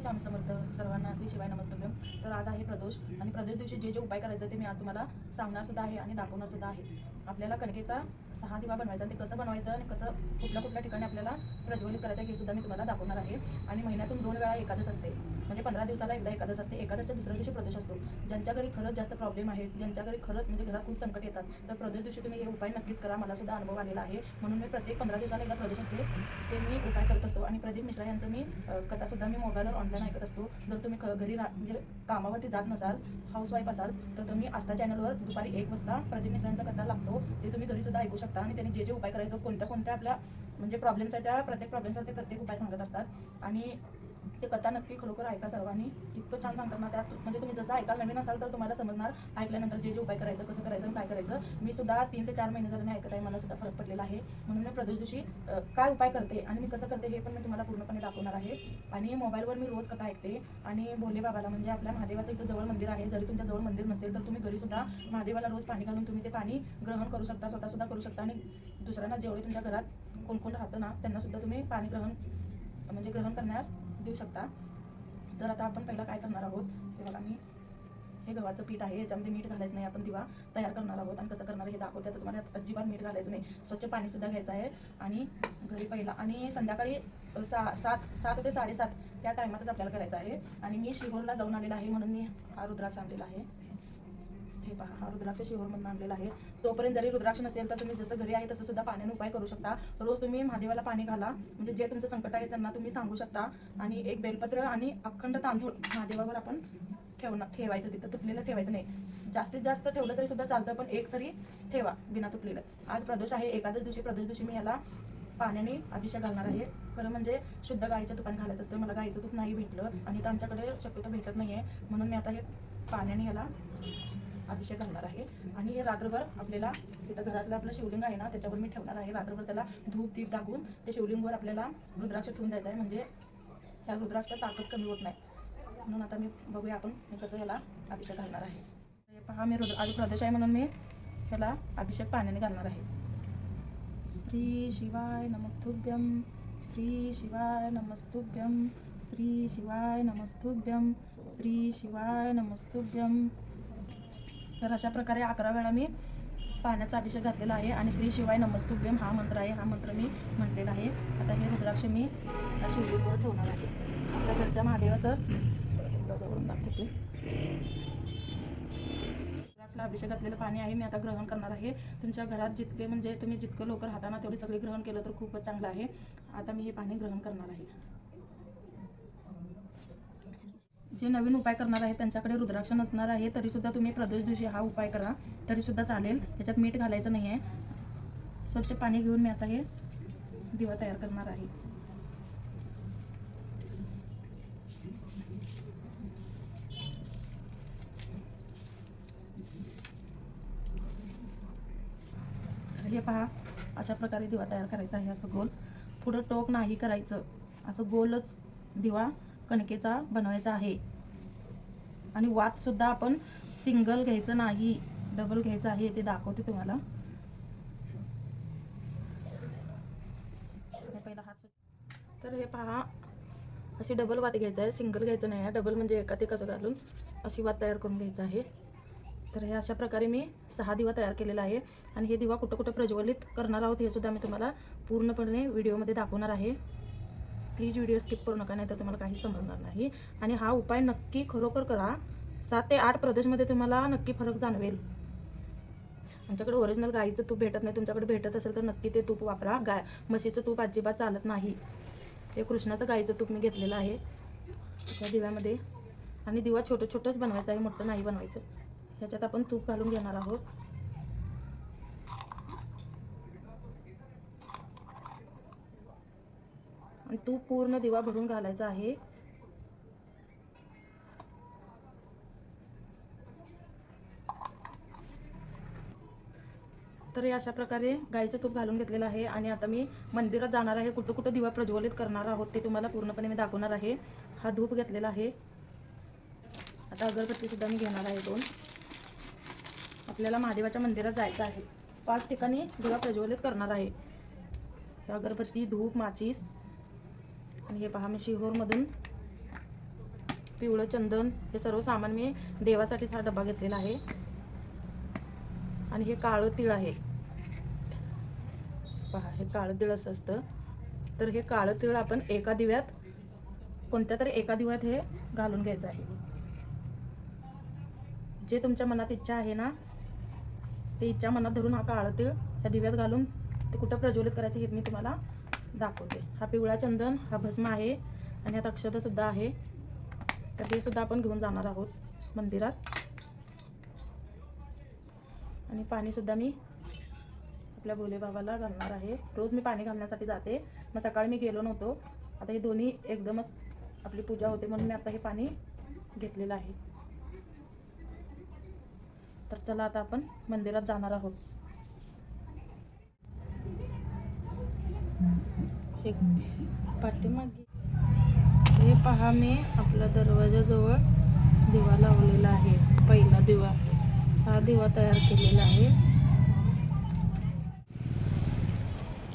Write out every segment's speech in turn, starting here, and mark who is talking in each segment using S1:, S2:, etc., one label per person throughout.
S1: स्वामी समर्थ सर्वांना श्री शिवाय नमस्कार तर आज आहे प्रदोष आणि प्रदोष दिवशी जे जे उपाय करायचे ते मी आज तुम्हाला सांगणार सुद्धा आहे आणि दाखवणार सुद्धा आहे. आपल्याला कणकेचा सहा दिवा बनवायचा आणि ते कसं बनवायचं आणि कसं कुठल्या कुठल्या ठिकाणी आपल्याला प्रज्वलित करायचं हे सुद्धा मी तुम्हाला दाखवणार आहे. आणि महिन्यातून दोन वेळा एकादश असते. म्हणजे पंधरा दिवसाला एकदा एकादश असते. एकादशच्या दुसऱ्या दिवशी प्रदोष असतो. ज्यांच्या घरी खरंच जास्त प्रॉब्लेम आहे ज्यांच्या घरी खरंच म्हणजे घरात खूप संकट येतात तर प्रदोष दिवशी तुम्ही हे उपाय नक्कीच करा. मला सुद्धा अनुभव आलेला आहे. म्हणून मी प्रत्येक पंधरा दिवसाला एकदा प्रदोष असते ते मी उपाय करत असतो. आणि प्रदीप मिश्रा यांचं मी कथासुद्धा मी मोबाईलवर ऑनलाईन ऐकत असतो. जर तुम्ही ख- घरी रा म्हणजे कामावरती जात नसाल हाऊसवाईफ असाल तर तुम्ही आस्था चॅनलवर दुपारी एक वाजता प्रदीप मिश्रांचा कथा लागतो. ते तुम्ही घरी सुद्धा ऐकू शकता आणि त्यांनी जे जे उपाय करायचं कोणत्या कोणत्या आपल्या म्हणजे प्रॉब्लेम्स आहेत त्या प्रत्येक प्रॉब्लेम्सवर ते प्रत्येक उपाय सांगत असतात. आणि ते कथा नक्की खरोखर ऐका सर्वांनी. इतकं छान सांगतात ना त्यात. म्हणजे तुम्ही जसं ऐकाल नवीन असाल तर तुम्हाला समजणार. ऐकल्यानंतर जे जे उपाय करायचं कसं करायचं आणि काय करायचं. मी सुद्धा तीन ते चार महिने झाले मी ऐकत आहे मला सुद्धा फरक पडलेला आहे. म्हणून मी प्रदोष दिवशी काय उपाय करते आणि मी कसं करते हे पण मी तुम्हाला पूर्णपणे दाखवणार आहे. आणि मोबाईलवर मी रोज कथा ऐकते. आणि भोले बाबाला म्हणजे आपल्या महादेवाचं इथं जवळ मंदिर आहे. जरी तुमच्या जवळ मंदिर नसेल तर तुम्ही घरी सुद्धा महादेवाला रोज पाणी घालून तुम्ही ते पाणी ग्रहण करू शकता स्वतः सुद्धा करू शकता. आणि दुसऱ्यांना जेवढे तुमच्या घरात कोण कोण राहतं ना त्यांना सुद्धा तुम्ही पाणी ग्रहण म्हणजे ग्रहण करण्यास देऊ शकता. तर आता आपण पहिला काय करणार आहोत? हे बघा मी हे गव्हाचं पीठ आहे याच्यामध्ये मीठ घालायचं नाही आपण दिवा तयार करणार आहोत. आणि कसं करणार हे दाखवते. तर तुम्हाला अजिबात मीठ घालायचं नाही. स्वच्छ पाणी सुद्धा घ्यायचं आहे. आणि घरी पहिला आणि संध्याकाळी सा सात सात ते साडेसात त्या टायमातच आपल्याला करायचं आहे. आणि मी शिहोरला जाऊन आलेला आहे म्हणून मी हा रुद्राक्ष आणलेला आहे. हे पहा हा रुद्राक्ष शिहोरमधून आणलेला आहे. तोपर्यंत जरी रुद्राक्ष नसेल तर तुम्ही जसं घरी आहे तसं सुद्धा पाण्याने उपाय करू शकता. रोज तुम्ही महादेवाला पाणी घाला. म्हणजे जे तुमचं संकट आहे त्यांना तुम्ही सांगू शकता. आणि एक बेलपत्र आणि अखंड तांदूळ महादेवावर आपण ठेवणं ठेवायचं तिथं. तुटलेलं ठेवायचं नाही. जास्तीत जास्त ठेवलं तरी सुद्धा चालतं पण एक तरी ठेवा बिना तुटलेलं. आज प्रदोष आहे एकादश दिवशी प्रदोष दिवशी मी याला पाण्याने अभिषेक घालणार आहे. खरं म्हणजे शुद्ध गाईच्या तुपाने घालायचं असतं. मला गाईचं तूप नाही भेटलं आणि तर आमच्याकडे शक्यतो भेटत नाही आहे म्हणून मी आता हे पाण्याने याला अभिषेक घालणार आहे. आणि हे रात्रभर आपल्याला तिथं घरातलं आपलं शिवलिंग आहे ना त्याच्यावर मी ठेवणार आहे. रात्रभर त्याला धूप दीप टाकून ते शिवलिंगवर आपल्याला रुद्राक्ष ठेवून द्यायचं आहे. म्हणजे ह्या रुद्राक्षा ताकद कमी होत नाही. म्हणून आता मी बघूया आपण मी कसं ह्याला अभिषेक घालणार आहे. हे पहा मी रुद्र आज प्रदेश आहे म्हणून मी ह्याला अभिषेक पाण्याने घालणार आहे. श्री शिवाय नमस्तुभ्यम श्री शिवाय नमस्तुभ्यम श्री शिवाय नमस्तुभ्यम श्री शिवाय नमस्तुभ्यम तर अशा प्रकारे अकरा वेळा मी पाण्याचा अभिषेक घातलेला आहे आणि श्री शिवाय नमस्तुभ्यम हा मंत्र आहे हा मंत्र मी म्हटलेला आहे. आता हे रुद्राक्ष मी या शिवलिंगवर ठेवणार आहे. आपल्या घरच्या महादेवाचं जवळून दाखवते. रुद्राक्षला अभिषेक घातलेलं पाणी आहे मी आता ग्रहण करणार आहे. तुमच्या घरात जितके म्हणजे तुम्ही जितकं लवकर हाताना तेवढे सगळे ग्रहण केलं तर खूपच चांगलं आहे. आता मी हे पाणी ग्रहण करणार आहे. जे नवीन उपाय करणार आहे त्यांच्याकडे रुद्राक्ष नसणार आहे तरी सुद्धा तुम्ही प्रदोष दिवशी हा उपाय करा. तरी सुद्धा चालेल. याच्यात मीठ घालायचं नाही आहे स्वच्छ पाणी घेऊन मी आता हे दिवा तयार करणार आहे. तर हे पहा अशा प्रकारे दिवा तयार करायचा आहे असं गोल. पुढं टोक नाही करायचं. असं गोलच दिवा कणकेचा बनवायचा आहे. आणि वातसुद्धा आपण सिंगल घ्यायचं नाही डबल घ्यायचं आहे ते दाखवते तुम्हाला. पहिला हात तर हे पहा अशी डबल वात घ्यायचं आहे सिंगल घ्यायचं नाही आहे डबल म्हणजे एका ते कसं घालून अशी वात तयार करून घ्यायचं आहे. तर हे अशा प्रकारे मी सहा दिवा तयार केलेला आहे आणि हे दिवा कुठं कुठं प्रज्वलित करणार आहोत हे सुद्धा मी तुम्हाला पूर्णपणे व्हिडिओमध्ये दाखवणार आहे. प्लीज व्हिडिओ स्किप करू नका नाही तर तुम्हाला काही समजणार नाही. आणि हा उपाय नक्की खरोखर करा. सात ते आठ प्रदेशमध्ये तुम्हाला नक्की फरक जाणवेल. आमच्याकडे ओरिजिनल गाईचं तूप भेटत नाही तुमच्याकडे भेटत असेल तर नक्की ते तूप वापरा. गाय म्हशीचं तूप अजिबात चालत नाही. हे कृष्णाचं गाईचं तूप मी घेतलेलं आहे. त्या दिव्यामध्ये. आणि दिवा छोटं छोटंच बनवायचं आहे मोठं नाही बनवायचं. ह्याच्यात आपण तूप घालून घेणार आहोत. आणि तूप पूर्ण दिवा भरून घालायचा आहे. तर हे अशा प्रकारे गाईचं तूप घालून घेतलेलं आहे आणि आता मी मंदिरात जाणार आहे. कुठं कुठं दिवा प्रज्वलित करणार आहोत ते तुम्हाला पूर्णपणे मी दाखवणार आहे. हा धूप घेतलेला आहे. आता अगरबत्तीसुद्धा मी घेणार आहे दोन. आपल्याला महादेवाच्या मंदिरात जायचं आहे. पाच ठिकाणी दिवा प्रज्वलित करणार आहे. अगरबत्ती धूप माचीस. आणि हे पहा मी शिहोरमधून पिवळं चंदन हे सर्व सामान मी देवासाठीच हा डबा घेतलेला आहे. आणि हे काळं तिळ आहे. पहा हे काळं तीळ असं असतं. तर हे काळं तीळ आपण एका दिव्यात कोणत्या तरी एका दिव्यात हे घालून घ्यायचं आहे. जे तुमच्या मनात इच्छा आहे ना ते इच्छा मनात धरून हा काळं तीळ ह्या दिव्यात घालून ते कुठं प्रज्वलित करायचे हे मी तुम्हाला दाखवते. हा पिवळा चंदन हा भस्म आहे आणि यात अक्षतसुद्धा आहे. तर ते सुद्धा आपण घेऊन जाणार आहोत मंदिरात. आणि पाणीसुद्धा मी आपल्या भोलेबाबाला घालणार आहे. रोज मी पाणी घालण्यासाठी जाते. मग सकाळी मी गेलो नव्हतो. आता हे दोन्ही एकदमच आपली पूजा होते म्हणून मी आता हे पाणी घेतलेलं आहे. तर चला आता आपण मंदिरात जाणार आहोत. पाठीमागे. हे पहा मी आपल्या दरवाजाजवळ दिवा लावलेला आहे. पहिला दिवा. सहा दिवा तयार केलेला आहे.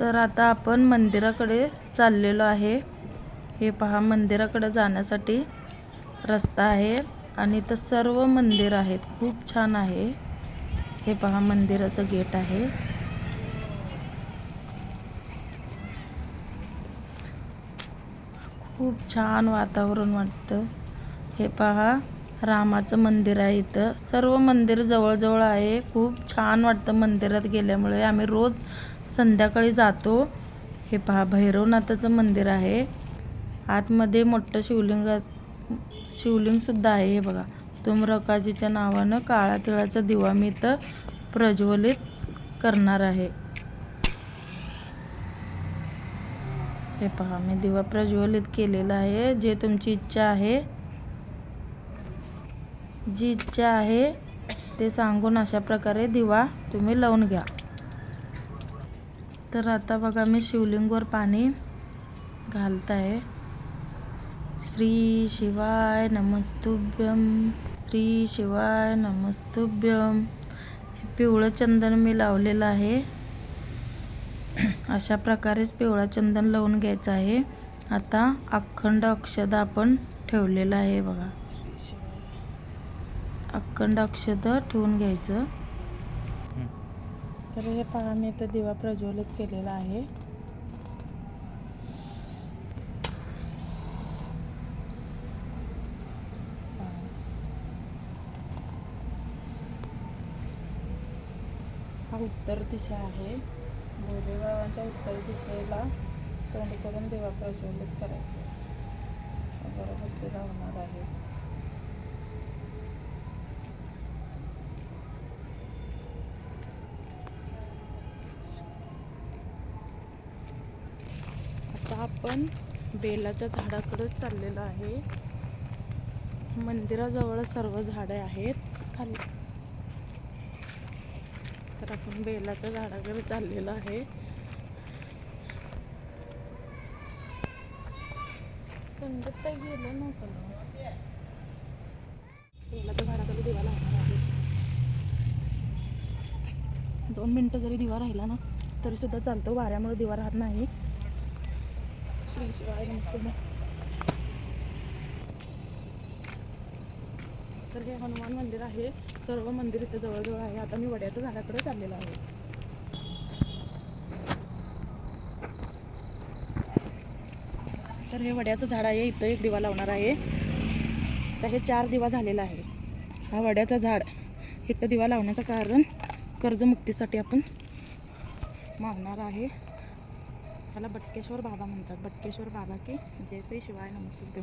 S1: तर आता आपण मंदिराकडे चाललेलो आहे. हे पहा मंदिराकडे जाण्यासाठी रस्ता आहे आणि इथं सर्व मंदिर आहेत. खूप छान आहे. हे पहा मंदिराचं गेट आहे. खूप छान वातावरण वाटतं. हे पहा रामाचं मंदिर आहे इथं. सर्व मंदिर जवळजवळ आहे. खूप छान वाटतं मंदिरात गेल्यामुळे. आम्ही रोज संध्याकाळी जातो. हे पहा भैरवनाथाचं मंदिर आहे. आतमध्ये मोठं शिवलिंग शिवलिंगसुद्धा आहे. हे बघा तुमरकाजीच्या नावानं काळा तिळाचा दिवा मी इथं प्रज्वलित करणार आहे. हे पहा मी दिवा प्रज्वलित केलेला आहे. जे तुमची इच्छा आहे जी इच्छा आहे ते सांगून अशा प्रकारे दिवा तुम्ही लावून घ्या. तर आता बघा मी शिवलिंगवर पाणी घालत आहे श्री शिवाय नमस्तुभ्यम श्री शिवाय नमस्तुभ्यम हे पिवळं चंदन मी लावलेलं आहे. अशा प्रकारेच पिवळा चंदन लावून घ्यायचं आहे. आता अखंड अक्षद आपण ठेवलेलं आहे बघा. अखंड अक्षद ठेवून घ्यायचं. तर हे पहा मी तर दिवा प्रज्वलित केलेला आहे. हा उत्तर दिशा आहे. भोलेबाबांच्या उत्तर दिशेला तोंड करून देवा प्रज्वलित करायचं. बरोबर ते लावणार आहे. आता आपण बेलाच्या झाडाकडे चाललेलो आहे. मंदिराजवळ सर्व झाडे आहेत. खाली तर आपण बेलाच्या झाडाकडे चाललेलो आहे. संगत काही गेलं नव्हतं बेलाच्या झाडाकडे दिवा लागणार आहे. दोन मिनटं जरी दिवा राहिला ना तरी सुद्धा चालतो. वाऱ्यामुळे दिवा राहत नाही. श्री शिवाय नमस्ते. तर हे हनुमान मंदिर आहे. सर्व मंदिर इथे जवळजवळ आहे. आता मी वड्याच्या झाडाकडे चाललेलो आहे. तर हे वड्याचं झाड आहे. इथं एक दिवा लावणार आहे. तर हे चार दिवा झालेला आहे. हा वड्याचं झाड इथं दिवा लावण्याचं कारण कर्जमुक्तीसाठी आपण मागणार आहे. त्याला बटकेश्वर बाबा म्हणतात. बटकेश्वर बाबा की जय श्री शिवाय नमस्ते.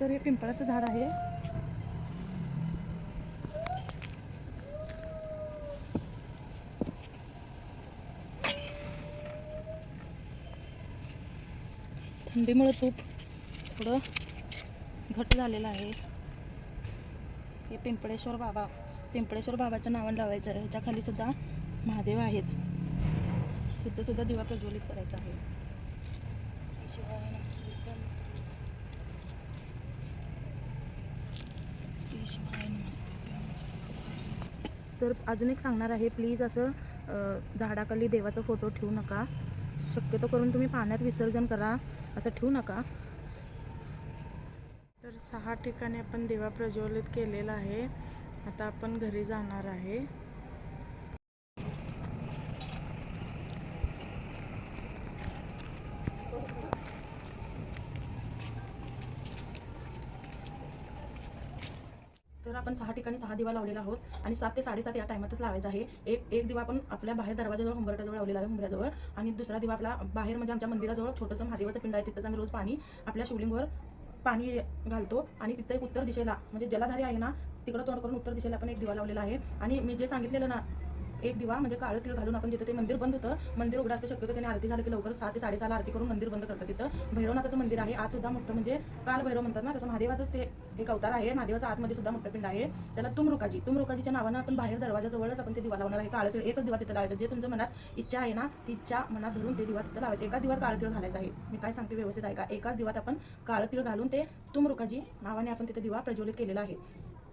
S1: तर हे पिंपळाचं झाड आहे. थंडीमुळे तूप थोडं घट झालेलं आहे. हे पिंपळेश्वर बाबा पिंपळेश्वर बाबाच्या नावानं लावायचं आहे. ह्याच्याखाली सुद्धा महादेव आहेत. तिथं सुद्धा दिवा प्रज्वलित करायचा आहे. शिवाय तर अजून एक सांगणार आहे प्लीज असं झाडाखाली देवाचा फोटो ठेवू नका. शक्यतो करून तुम्ही पाण्यात विसर्जन करा असं ठेवू नका. तर
S2: सहा ठिकाणी आपण दिवा प्रज्वलित केलेला आहे. आता आपण घरी जाणार आहे
S1: तर आपण सहा ठिकाणी सहा दिवा लावलेला आहोत आणि सात ते साडेसात या टायमातच लावायचा आहे. एक एक दिवा आपण आपल्या बाहेर दरवाजाजवळ हुंबरट्याजवळ लावलेला आहे हुंबऱ्याजवळ आणि दुसरा दिवा आपला बाहेर म्हणजे आमच्या मंदिराजवळ छोटंसं महादेवाचं पिंड आहे तिथंच आम्ही रोज पाणी आपल्या शिवलिंगवर पाणी घालतो. आणि तिथं एक उत्तर दिशेला म्हणजे जलाधारी आहे ना तिकडं तोंड करून उत्तर दिशेला आपण एक दिवा लावलेला आहे. आणि मी जे सांगितलेलं ना एक दिवा म्हणजे काळं तिळ घालून आपण जिथं ते मंदिर बंद होतं मंदिर उघडं असतं शक्यतो त्यांनी आरती झाली की लवकर सात ते साडेसहाला आरती करून मंदिर बंद करतात तिथं. भैरवनाथाचं मंदिर आहे आज सुद्धा मोठं म्हणजे काल भैरव म्हणतात ना तसं महादेवाचंच ते एक अवतार आहे महादेवाचा आतमध्ये सुद्धा मोठं पिंड आहे. त्याला तुमरुकाजी तुमरुकाजीच्या नावानं आपण बाहेर दरवाजाजवळच आपण ते दिवा लावणार आहे काळं तिळ एकच दिवा तिथं लावायचं जे तुमच्या मनात इच्छा आहे ना ती इच्छा मनात धरून ते दिवा तिथं लावायचं. एकाच दिवात काळं तिळ घालायचं आहे. मी काय सांगते व्यवस्थित आहे का एकाच दिवात आपण काळं तिळ घालून ते तुमरुकाजी नावाने आपण तिथे दिवा प्रज्वलित केलेला आहे.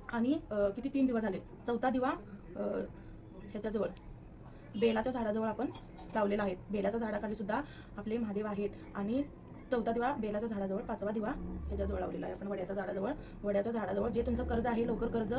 S1: आणि किती? तीन दिवा झाले. चौथा दिवा ह्याच्याजवळ. बेलाच्या झाडाजवळ आपण लावलेला आहे. बेलाच्या झाडाखाली सुद्धा आपले महादेव आहेत. आणि चौथा दिवा बेलाच्या झाडाजवळ पाचवा दिवा ह्याच्याजवळ लावलेला आहे. आपण वड्याच्या झाडाजवळ. वड्याच्या झाडाजवळ जे तुमचं कर्ज आहे लवकर कर्ज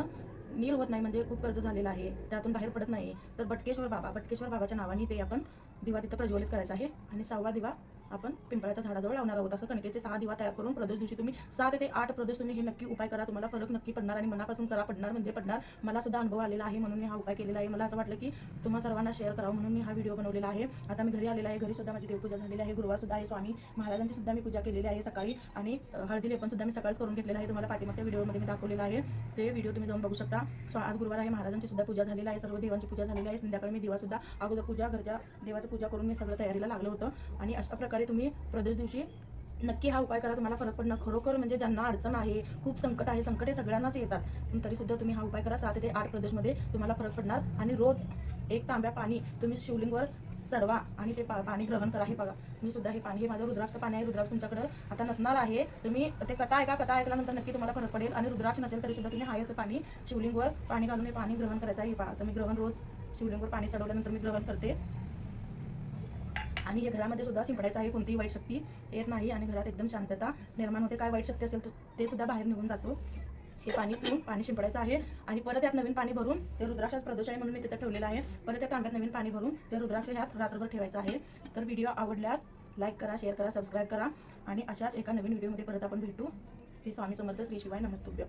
S1: नील होत नाही म्हणजे खूप कर्ज झालेलं आहे. त्यातून बाहेर पडत नाही. तर बटकेश्वर बाबा बटकेश्वर बाबाच्या नावाने ते आपण दिवा तिथं प्रज्वलित करायचा आहे. आणि सहावा दिवा आपण पिंपळाच्या झाडाजवळ लावणार आहोत. असं कणकेचे सहा दिवा तयार करून प्रदोष दिवशी तुम्ही सात ते आठ प्रदोष तुम्ही हे नक्की उपाय करा. तुम्हाला फरक नक्की पडणार आणि मनापासून करा. पडणार म्हणजे पडणार. मला सुद्धा अनुभव आलेला आहे म्हणून मी हा उपाय केलेला आहे. मला असं वाटलं की तुम्हा सर्वांना शेअर करावं म्हणून मी हा व्हिडिओ बनवलेला आहे. आता मी घरी आलेला आहे. घरी सुद्धा माझी देवपूजा झालेली आहे. गुरुवार सुद्धा आहे. स्वामी महाराजांची सुद्धा मी पूजा केलेली आहे सकाळी. आणि हळदी लेपन सुद्धा मी सकाळीच करून घेतलेला आहे. तुम्हाला पाठीमागच्या व्हिडिओमध्ये मी दाखवलेला आहे. ते व्हिडिओ तुम्ही जाऊन बघू शकता. आज गुरुवार आहे. महाराजांची सुद्धा पूजा झालेली आहे. सर्व देवांची पूजा झालेली आहे. संध्याकाळी मी दिवा सुद्धा अगोदर पूजा घरच्या देवाची पूजा करून मी सगळं तयारीला लागलं होतं. आणि अशा प्रकारे तुम्ही प्रदोष दिवशी नक्की हा उपाय करा. तुम्हाला फरक पडणार. खरोखर म्हणजे ज्यांना अडचण आहे खूप संकट आहे संकट हे सगळ्यांनाच येतात. पण तरी सुद्धा तुम्ही हा उपाय करा. सात ते आठ प्रदेशमध्ये तुम्हाला फरक पडणार. आणि रोज एक तांब्या पाणी तुम्ही शिवलिंगवर चढवा आणि ते पा- पाणी ग्रहण करा. हे बघा. मी सुद्धा हे पाणी हे माझं रुद्राक्ष पाणी आहे. रुद्राक्ष तुमच्याकडे आता नसणार आहे. तुम्ही ते कथा ऐका. कथा ऐकल्यानंतर नक्की तुम्हाला फरक पडेल. आणि रुद्राक्ष नसेल तरी सुद्धा तुम्ही हाय असं पाणी शिवलिंगवर पाणी घालून हे पाणी ग्रहण करायचं आहे. हे पहा. असं मी ग्रहण रोज शिवलिंगवर पाणी चढवल्यानंतर मी ग्रहण करते. आणि हे घरामध्ये सुद्धा शिंपडायचं आहे कोणतीही वाईट शक्ती येत नाही आणि घरात एकदम शांतता निर्माण होते. काय वाईट शक्ती असेल तर ते सुद्धा बाहेर निघून जातो. हे पाणी पिऊन पाणी शिंपडायचं आहे आणि परत यात नवीन पाणी भरून ते रुद्राक्षात प्रदोष आहे म्हणून मी तिथं ठेवलेलं आहे. परत त्या तांब्यात नवीन पाणी भरून ते रुद्राक्ष ह्यात रात्रभर ठेवायचं आहे. तर व्हिडिओ आवडल्यास लाईक करा शेअर करा सबस्क्राईब करा आणि अशाच एका नवीन व्हिडिओमध्ये परत आपण भेटू. श्री स्वामी समर्थ श्री शिवाय नमस्तुभ्य.